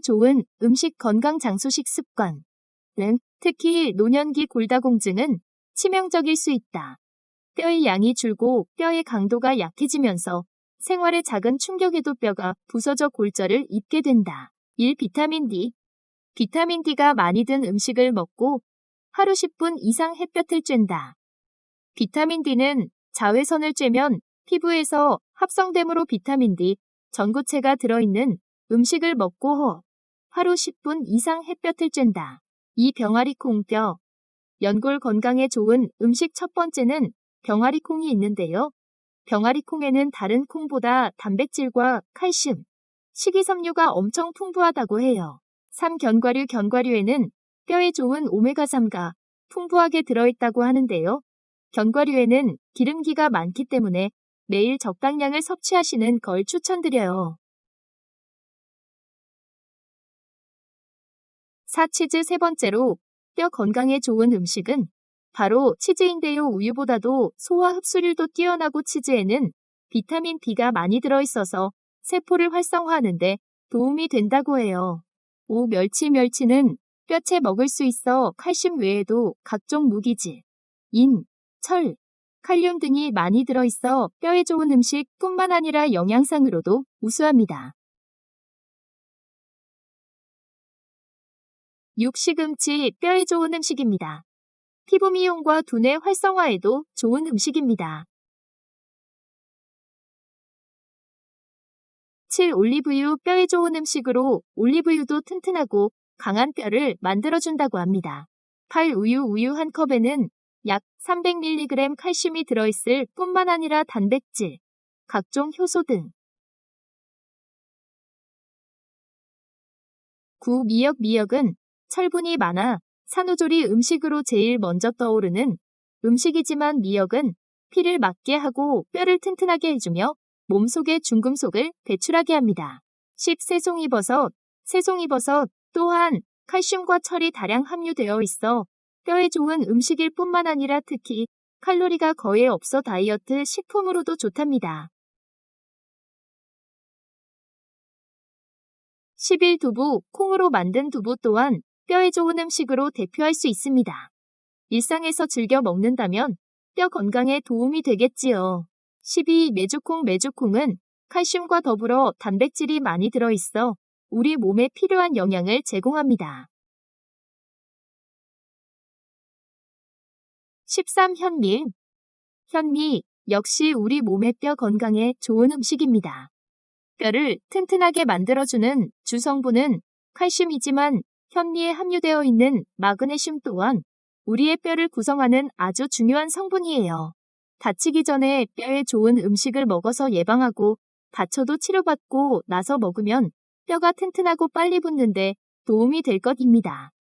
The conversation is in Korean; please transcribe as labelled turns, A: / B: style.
A: 좋은 음식 건강 장소식 습관. 는 특히 노년기 골다공증은 치명적일 수 있다. 뼈의 양이 줄고 뼈의 강도가 약해지면서 생활의 작은 충격에도 뼈가 부서져 골절을 입게 된다. 1. 비타민 D. 비타민 D가 많이 든 음식을 먹고 하루 10분 이상 햇볕을 쬐다. 비타민 D는 자외선을 쬐면 피부에서 합성됨으로 비타민 D 전구체가 들어있는 음식을 먹고 후 하루 10분 이상 햇볕을 쬐다. 이 병아리 콩뼈. 연골 건강에 좋은 음식 첫 번째는 병아리 콩이 있는데요. 병아리 콩에는 다른 콩보다 단백질과 칼슘, 식이섬유가 엄청 풍부하다고 해요. 3. 견과류 견과류에는 뼈에 좋은 오메가3가 풍부하게 들어있다고 하는데요. 견과류에는 기름기가 많기 때문에 매일 적당량을 섭취하시는 걸 추천드려요. 사치즈 세 번째로 뼈 건강에 좋은 음식은 바로 치즈인데요. 우유보다도 소화 흡수율도 뛰어나고 치즈에는 비타민 B가 많이 들어있어서 세포를 활성화하는데 도움이 된다고 해요. 5. 멸치 멸치는 뼈채 먹을 수 있어 칼슘 외에도 각종 무기질, 인, 철, 칼륨 등이 많이 들어있어 뼈에 좋은 음식 뿐만 아니라 영양상으로도 우수합니다. 6. 시금치 뼈에 좋은 음식입니다. 피부 미용과 두뇌 활성화에도 좋은 음식입니다. 7. 올리브유 뼈에 좋은 음식으로 올리브유도 튼튼하고 강한 뼈를 만들어준다고 합니다. 8. 우유 우유 한 컵에는 약 300mg 칼슘이 들어있을 뿐만 아니라 단백질, 각종 효소 등 9. 미역 미역은 철분이 많아 산후조리 음식으로 제일 먼저 떠오르는 음식이지만 미역은 피를 막게 하고 뼈를 튼튼하게 해주며 몸속의 중금속을 배출하게 합니다. 10. 새송이버섯 새송이버섯 또한 칼슘과 철이 다량 함유되어 있어 뼈에 좋은 음식일 뿐만 아니라 특히 칼로리가 거의 없어 다이어트 식품으로도 좋답니다. 11. 두부, 콩으로 만든 두부 또한 뼈에 좋은 음식으로 대표할 수 있습니다. 일상에서 즐겨 먹는다면 뼈 건강에 도움이 되겠지요. 12. 메주콩 메주콩은 칼슘과 더불어 단백질이 많이 들어있어 우리 몸에 필요한 영양을 제공합니다. 13. 현미 현미 역시 우리 몸의 뼈 건강에 좋은 음식입니다. 뼈를 튼튼하게 만들어주는 주성분은 칼슘이지만 현미에 함유되어 있는 마그네슘 또한 우리의 뼈를 구성하는 아주 중요한 성분이에요. 다치기 전에 뼈에 좋은 음식을 먹어서 예방하고 다쳐도 치료받고 나서 먹으면 뼈가 튼튼하고 빨리 붙는데 도움이 될 것입니다.